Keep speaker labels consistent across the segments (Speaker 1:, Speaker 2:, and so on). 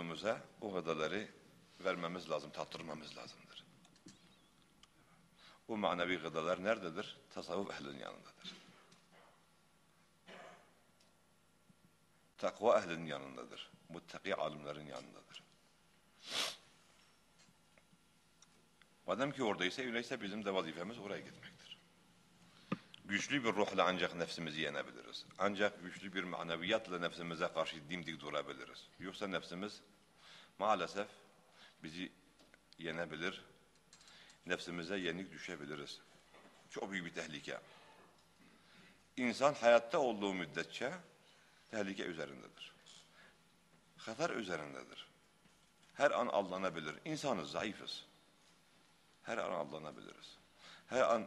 Speaker 1: vücudumuza o gıdaları vermemiz lazım, tattırmamız lazımdır. Bu manevi gıdalar nerededir? Tasavvuf ehlinin yanındadır. Takva ehlinin yanındadır. Muttaki alimlerin yanındadır. Madem ki oradaysa öyleyse bizim de vazifemiz oraya gitmektir. Güçlü bir ruhla ancak nefsimizi yenebiliriz. Ancak güçlü bir maneviyatla nefsimize karşı dimdik durabiliriz. Yoksa nefsimiz maalesef bizi yenebilir, nefsimize yenik düşebiliriz. Çok büyük bir tehlike. İnsan hayatta olduğu müddetçe tehlike üzerindedir. Hatar üzerindedir. Her an aldanabilir. İnsanız, zayıfız. Her an aldanabiliriz. Her an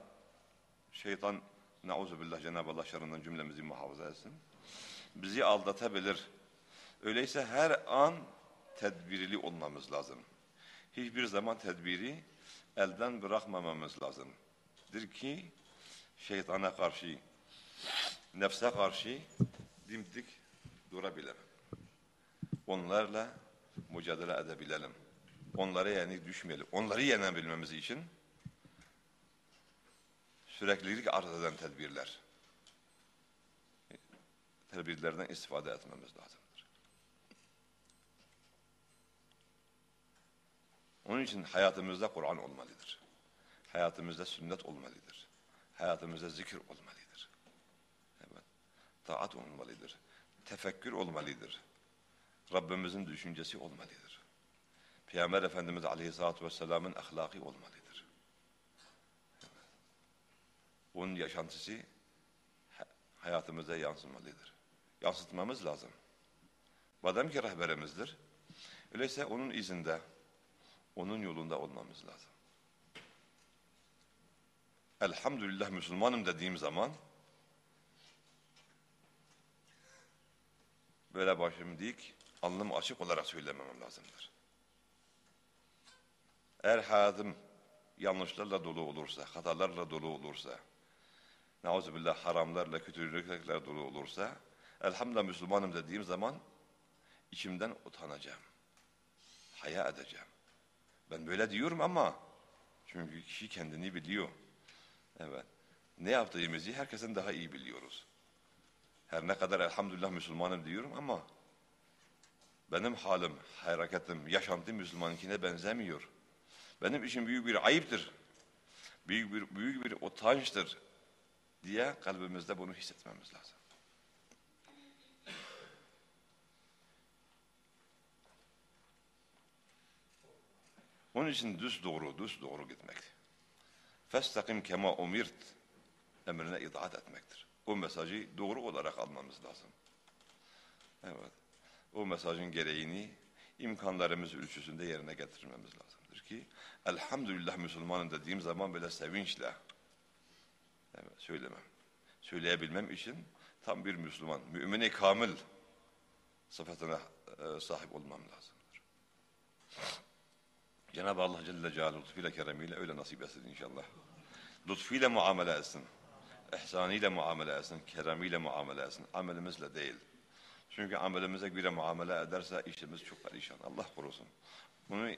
Speaker 1: şeytan, billah Cenab-ı Allah şerrinden cümlemizi muhafaza etsin. Bizi aldatabilir. Öyleyse her an tedbirli olmamız lazım. Hiçbir zaman tedbiri elden bırakmamamız lazımdır ki şeytana karşı, nefse karşı dimdik durabilirim. Onlarla mücadele edebilelim. Onlara yani düşmeyelim. Onları yenebilmemiz için süreklilik arz eden tedbirler. Tedbirlerden istifade etmemiz lazımdır. Onun için hayatımızda Kur'an olmalıdır. Hayatımızda sünnet olmalıdır. Hayatımızda zikir olmalıdır. Evet. Taat olmalıdır. Tefekkür olmalıdır. Rabbimizin düşüncesi olmalıdır. Peygamber Efendimiz Aleyhisselatü Vesselam'ın ahlaki olmalıdır. Evet. Onun yaşantısı hayatımıza yansımalıdır. Yansıtmamız lazım. Madem ki rehberimizdir, öyleyse onun izinde, onun yolunda olmamız lazım. Elhamdülillah Müslümanım dediğim zaman böyle başım dik, alnım açık olarak söylememem lazımdır. Eğer hayatım yanlışlarla dolu olursa, hatalarla dolu olursa, nauzubillah haramlarla, kötülüklerle dolu olursa, elhamdülillah Müslümanım dediğim zaman içimden utanacağım. Haya edeceğim. Ben böyle diyorum ama çünkü kişi kendini biliyor. Evet. Ne yaptığımızı herkesin daha iyi biliyoruz. Her ne kadar elhamdülillah Müslümanım diyorum ama benim halim, hareketim, yaşantım Müslümankine benzemiyor. Benim için büyük bir ayıptır. Büyük bir, büyük bir utançtır diye kalbimizde bunu hissetmemiz lazım. Onun için düz doğru, düz doğru gitmek. Festakim kema umirt emrine itaat etmektir. O mesajı doğru olarak almamız lazım. Evet. O mesajın gereğini imkanlarımız ölçüsünde yerine getirmemiz lazımdır ki elhamdülillah Müslümanım dediğim zaman böyle sevinçle evet, söylemem. Söyleyebilmem için tam bir Müslüman, mümini kamil sıfatına e, sahip olmam lazımdır. Cenab-ı Allah Celle Celaluhu lütfuyla keremiyle öyle nasip etsin inşallah. Lütfuyla muamele etsin. ihsanıyla muamele etsin. Keremiyle muamele etsin. Amelimizle değil. Çünkü amelimize göre muamele ederse işimiz çok perişan. Allah korusun. Bunu e,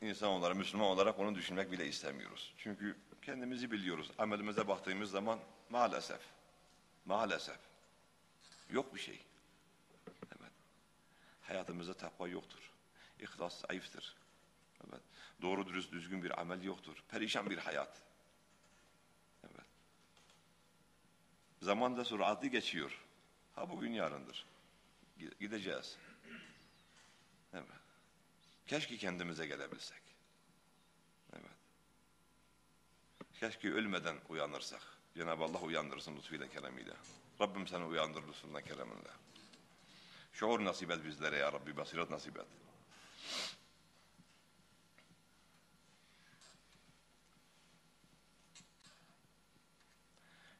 Speaker 1: insan olarak, Müslüman olarak onu düşünmek bile istemiyoruz. Çünkü kendimizi biliyoruz. Amelimize baktığımız zaman maalesef, maalesef yok bir şey. Evet. Hayatımızda takva yoktur. İhlas zayıftır. Evet. Doğru dürüst düzgün bir amel yoktur. Perişan bir hayat. Evet. Zaman da süratli geçiyor. Ha bugün yarındır. Gideceğiz. Evet. Keşke kendimize gelebilsek. Evet. Keşke ölmeden uyanırsak. Cenab-ı Allah uyandırsın lütfuyla keremiyle. Rabbim seni uyandır lütfunla kereminle. Şuur nasip et bizlere ya Rabbi, basiret nasip et.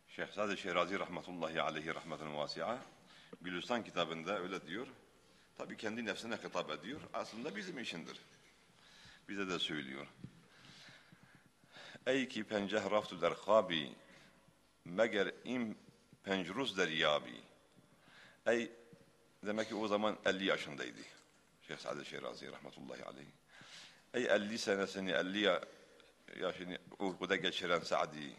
Speaker 1: Şehzade Şehrazi rahmetullahi aleyhi rahmeten vasi'a Gülistan kitabında öyle diyor. Tabi kendi nefsine hitap ediyor. Aslında bizim işindir. Bize de söylüyor. Ey ki penceh raftu der khabi meger im pencruz der yabi. Ey demek ki o zaman 50 yaşındaydı. Şeyh Sa'd Şirazi rahmetullahi aleyh. Ey 50 senesini 50 ya, yaşını uykuda geçiren Sa'di.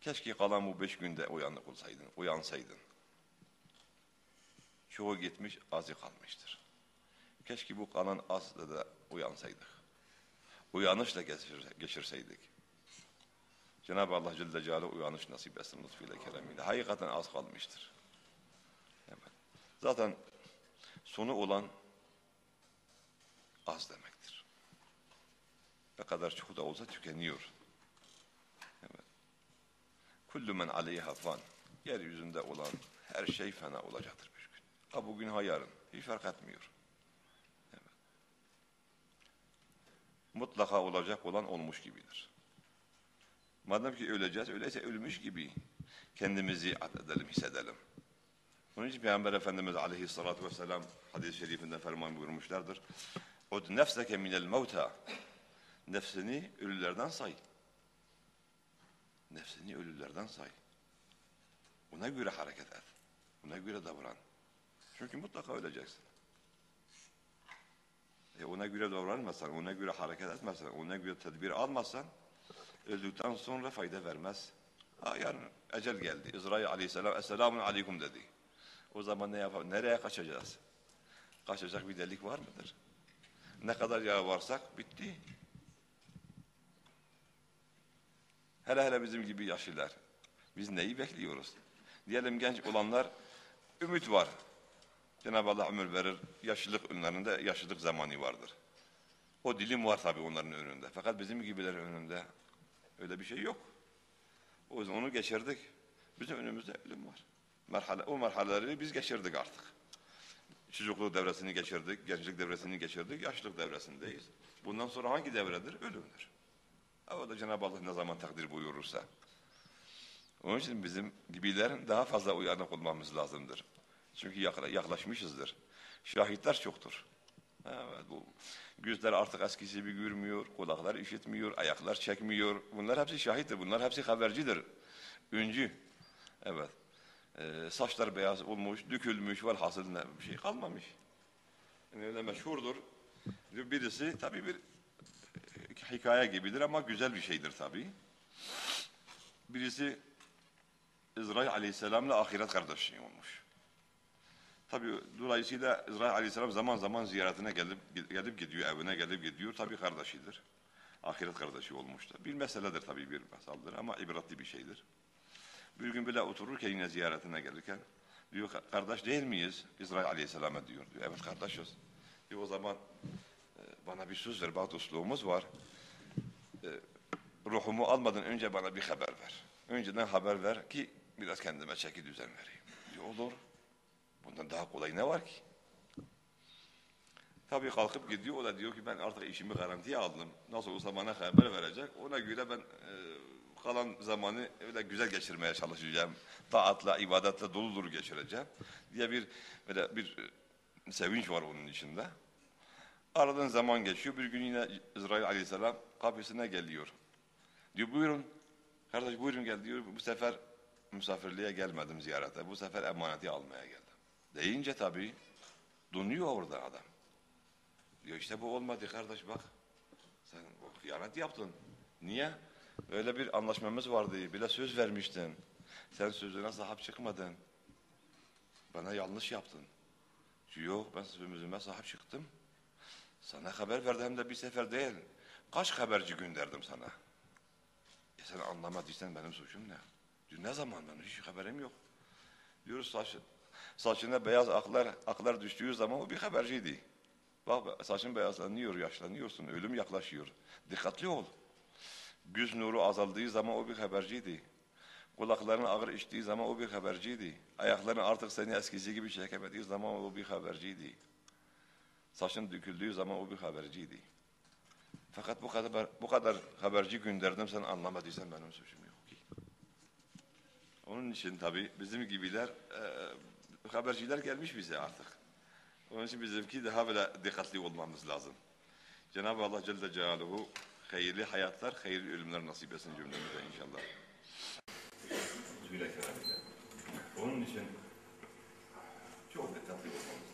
Speaker 1: Keşke kalan bu beş günde uyanık olsaydın, uyansaydın. Çoğu gitmiş, azı kalmıştır. Keşke bu kalan azda da uyansaydık. Uyanışla geçir, geçirseydik. Cenab-ı Allah Celle Celaluhu uyanış nasip etsin lütfuyla keremiyle. Hakikaten az kalmıştır. Evet. Zaten sonu olan az demektir. Ne kadar çok da olsa tükeniyor. Evet. Kullu men aleyha fan. Yeryüzünde olan her şey fena olacaktır bir. Ha bugün ha yarın. Hiç fark etmiyor. Evet. Mutlaka olacak olan olmuş gibidir. Madem ki öleceğiz, öyleyse ölmüş gibi kendimizi adedelim, hissedelim. Onun için Peygamber Efendimiz aleyhissalatu vesselam hadis-i şerifinde ferman buyurmuşlardır. Ud nefseke minel mevta. Nefsini ölülerden say. Nefsini ölülerden say. Ona göre hareket et. Ona göre davran. Çünkü mutlaka öleceksin. E ona göre davranmazsan, ona göre hareket etmezsen, ona göre tedbir almazsan öldükten sonra fayda vermez. Ha, yarın ecel geldi. İsrail aleyhisselam esselamun aleyküm dedi. O zaman ne yapalım? Nereye kaçacağız? Kaçacak bir delik var mıdır? Ne kadar yağ varsak bitti. Hele hele bizim gibi yaşlılar. Biz neyi bekliyoruz? Diyelim genç olanlar ümit var. Cenab-ı Allah ömür verir. Yaşlılık önlerinde yaşlılık zamanı vardır. O dilim var tabii onların önünde. Fakat bizim gibilerin önünde öyle bir şey yok. O yüzden onu geçirdik. Bizim önümüzde ölüm var. Merhale, o merhaleleri biz geçirdik artık. Çocukluk devresini geçirdik, gençlik devresini geçirdik, yaşlılık devresindeyiz. Bundan sonra hangi devredir? Ölümdür. O da Cenab-ı Allah ne zaman takdir buyurursa. Onun için bizim gibilerin daha fazla uyanık olmamız lazımdır. Çünkü yaklaşmışızdır. Şahitler çoktur. Evet, bu gözler artık eskisi gibi görmüyor, kulaklar işitmiyor, ayaklar çekmiyor. Bunlar hepsi şahittir, bunlar hepsi habercidir. Üncü. Evet. Ee, saçlar beyaz olmuş, dökülmüş, velhasıl bir şey kalmamış. Yani öyle meşhurdur. Birisi tabii bir hikaye gibidir ama güzel bir şeydir tabii. Birisi İsrail Aleyhisselam'la ahiret kardeşi olmuş. Tabii dolayısıyla İsrail Aleyhisselam zaman zaman ziyaretine gelip gelip gidiyor, evine gelip gidiyor. Tabii kardeşidir. Ahiret kardeşi olmuştur. Bir meseledir tabii bir meseldir ama ibretli bir şeydir. Bir gün bile otururken yine ziyaretine gelirken diyor kardeş değil miyiz? İsrail Aleyhisselam'a diyor. diyor. Evet kardeşiz. Diyor o zaman e, bana bir söz ver. Bak dostluğumuz var. E, ruhumu almadan önce bana bir haber ver. Önceden haber ver ki biraz kendime çeki düzen vereyim. Diyor olur. Bundan daha kolay ne var ki? Tabii kalkıp gidiyor. O da diyor ki ben artık işimi garantiye aldım. Nasıl olsa bana haber verecek. Ona göre ben e, kalan zamanı öyle güzel geçirmeye çalışacağım. Taatla, ibadetle dolu dolu geçireceğim. diye bir böyle bir e, sevinç var onun içinde. Aradan zaman geçiyor. Bir gün yine İsrail Aleyhisselam kapısına geliyor. Diyor buyurun. Kardeş buyurun gel diyor. Bu sefer misafirliğe gelmedim ziyarete. Bu sefer emaneti almaya geldim. Deyince tabii donuyor orada adam. Diyor işte bu olmadı kardeş bak. Sen hıyanet yaptın. Niye? Öyle bir anlaşmamız vardı. Bile söz vermiştin. Sen sözüne sahip çıkmadın. Bana yanlış yaptın. Yok ben sözüme sahip çıktım. Sana haber verdim de bir sefer değil. Kaç haberci gönderdim sana. E sen anlamadıysan benim suçum ne? Diyor, ne zaman ben hiç haberim yok. Diyoruz saçına beyaz aklar, aklar düştüğü zaman o bir haberciydi. Bak saçın beyazlanıyor, yaşlanıyorsun, ölüm yaklaşıyor. Dikkatli ol. Güz nuru azaldığı zaman o bir haberciydi. Kulakların ağır içtiği zaman o bir haberciydi. Ayakların artık seni eskisi gibi çekemediği zaman o bir haberciydi. Saçın döküldüğü zaman o bir haberciydi. Fakat bu kadar bu kadar haberci gönderdim sen anlamadıysan benim suçum yok ki. Onun için tabi bizim gibiler e, haberciler gelmiş bize artık. Onun için bizimki daha böyle dikkatli olmamız lazım. Cenab-ı Allah Celle Celaluhu hayırlı hayatlar, hayırlı ölümler nasip etsin cümlemize inşallah. Onun için çok dikkatli olmamız lazım.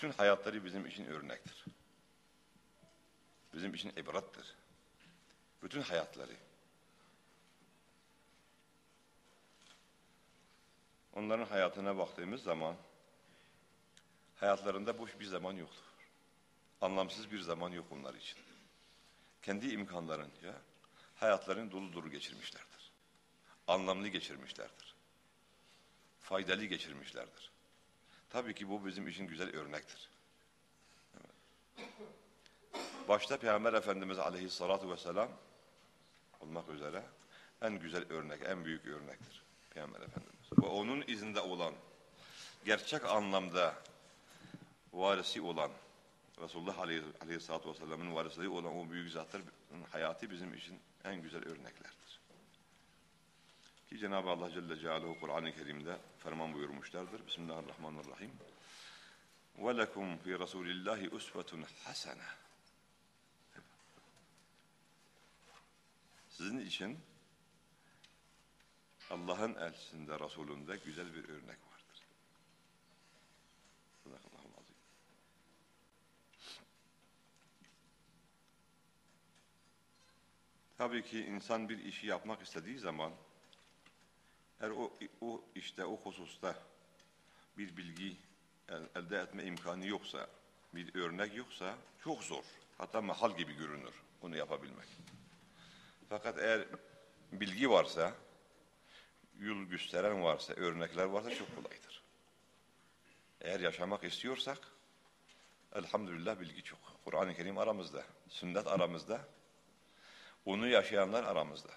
Speaker 1: Bütün hayatları bizim için örnektir. Bizim için ibrattır. Bütün hayatları. Onların hayatına baktığımız zaman hayatlarında boş bir zaman yoktur. Anlamsız bir zaman yok onlar için. Kendi imkanlarınca hayatlarını dolu dolu geçirmişlerdir. Anlamlı geçirmişlerdir. Faydalı geçirmişlerdir. Tabii ki bu bizim için güzel örnektir. Başta Peygamber Efendimiz Aleyhissalatu vesselam olmak üzere en güzel örnek, en büyük örnektir Peygamber Efendimiz. Ve onun izinde olan, gerçek anlamda varisi olan, Resulullah Aleyh- Aleyhisselatü Vesselam'ın varisliği olan o büyük zatların hayatı bizim için en güzel örneklerdir. Ki Cenab-ı Allah Celle Celaluhu Kur'an-ı Kerim'de ferman buyurmuşlardır. Bismillahirrahmanirrahim. Ve lekum fi Rasulillahi usvetun hasene. Sizin için Allah'ın elçisinde, Resulünde güzel bir örnek vardır. Tabii ki insan bir işi yapmak istediği zaman eğer o, o işte o hususta bir bilgi el- elde etme imkanı yoksa, bir örnek yoksa çok zor. Hatta mahal gibi görünür onu yapabilmek. Fakat eğer bilgi varsa, yol gösteren varsa, örnekler varsa çok kolaydır. Eğer yaşamak istiyorsak, elhamdülillah bilgi çok. Kur'an-ı Kerim aramızda, sünnet aramızda, onu yaşayanlar aramızda.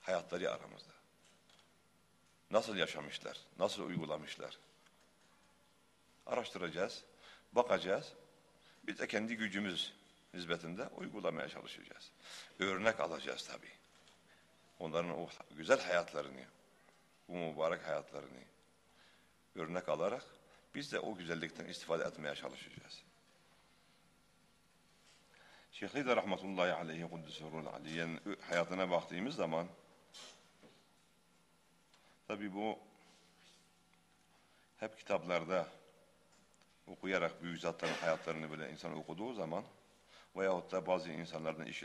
Speaker 1: Hayatları aramızda. Nasıl yaşamışlar, nasıl uygulamışlar? Araştıracağız, bakacağız. Biz de kendi gücümüz nispetinde uygulamaya çalışacağız. Örnek alacağız tabii. Onların o güzel hayatlarını, bu mübarek hayatlarını örnek alarak biz de o güzellikten istifade etmeye çalışacağız. Şeyh de rahmetullahi aleyhi kuddüsürül aliyen hayatına baktığımız zaman tabii bu hep kitaplarda okuyarak büyük zatların hayatlarını böyle insan okuduğu zaman veyahut da bazı insanlardan işit